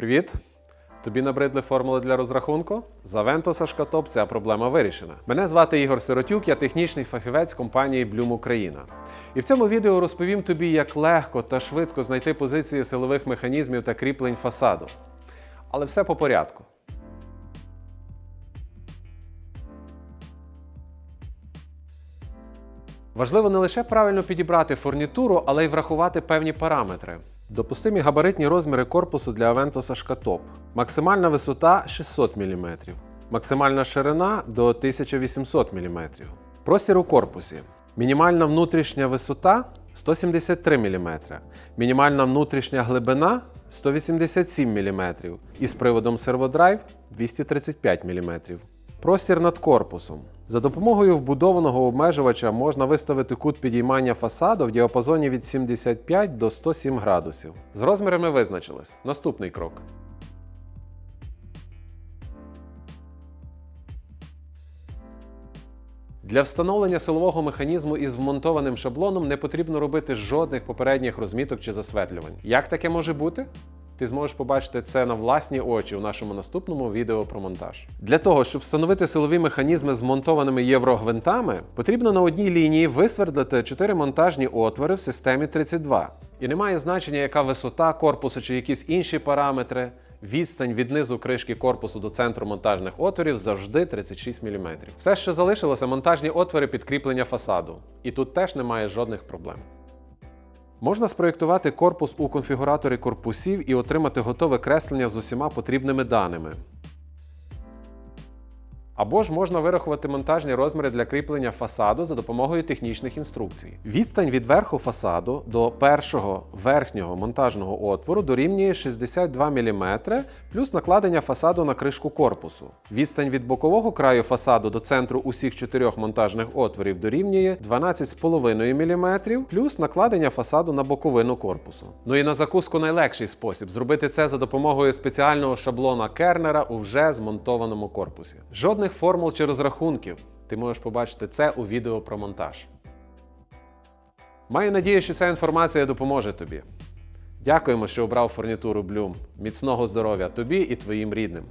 Привіт! Тобі набридли формули для розрахунку? За Ventus Шкатоп ця проблема вирішена. Мене звати Ігор Сиротюк, я технічний фахівець компанії Bloom Україна. І в цьому відео розповім тобі, як легко та швидко знайти позиції силових механізмів та кріплень фасаду. Але все по порядку. Важливо не лише правильно підібрати фурнітуру, але й врахувати певні параметри. Допустимі габаритні розміри корпусу для Aventus Шкатоп. Максимальна висота 600 мм, максимальна ширина до 1800 мм. Простір у корпусі. Мінімальна внутрішня висота 173 мм, мінімальна внутрішня глибина 187 мм і з приводом серводрайв 235 мм. Простір над корпусом. За допомогою вбудованого обмежувача можна виставити кут підіймання фасаду в діапазоні від 75 до 107 градусів. З розмірами визначились. Наступний крок. Для встановлення силового механізму із вмонтованим шаблоном не потрібно робити жодних попередніх розміток чи засвердлювань. Як таке може бути? Ти зможеш побачити це на власні очі у нашому наступному відео про монтаж. Для того, щоб встановити силові механізми з вмонтованими єврогвинтами, потрібно на одній лінії висвердлити 4 монтажні отвори в системі 32. І немає значення, яка висота корпусу чи якісь інші параметри. Відстань від низу кришки корпусу до центру монтажних отворів завжди 36 мм. Все, що залишилося, монтажні отвори підкріплення фасаду. І тут теж немає жодних проблем. Можна спроєктувати корпус у конфігураторі корпусів і отримати готове креслення з усіма потрібними даними. Або ж можна вирахувати монтажні розміри для кріплення фасаду за допомогою технічних інструкцій. Відстань від верху фасаду до першого верхнього монтажного отвору дорівнює 62 мм плюс накладення фасаду на кришку корпусу. Відстань від бокового краю фасаду до центру усіх чотирьох монтажних отворів дорівнює 12,5 мм плюс накладення фасаду на боковину корпусу. Ну і на закуску найлегший спосіб зробити це за допомогою спеціального шаблона Кернера у вже змонтованому корпусі. Жодних формул чи розрахунків. Ти можеш побачити це у відео про монтаж. Маю надію, що ця інформація допоможе тобі. Дякуємо, що обрав фурнітуру Bloom. Міцного здоров'я тобі і твоїм рідним.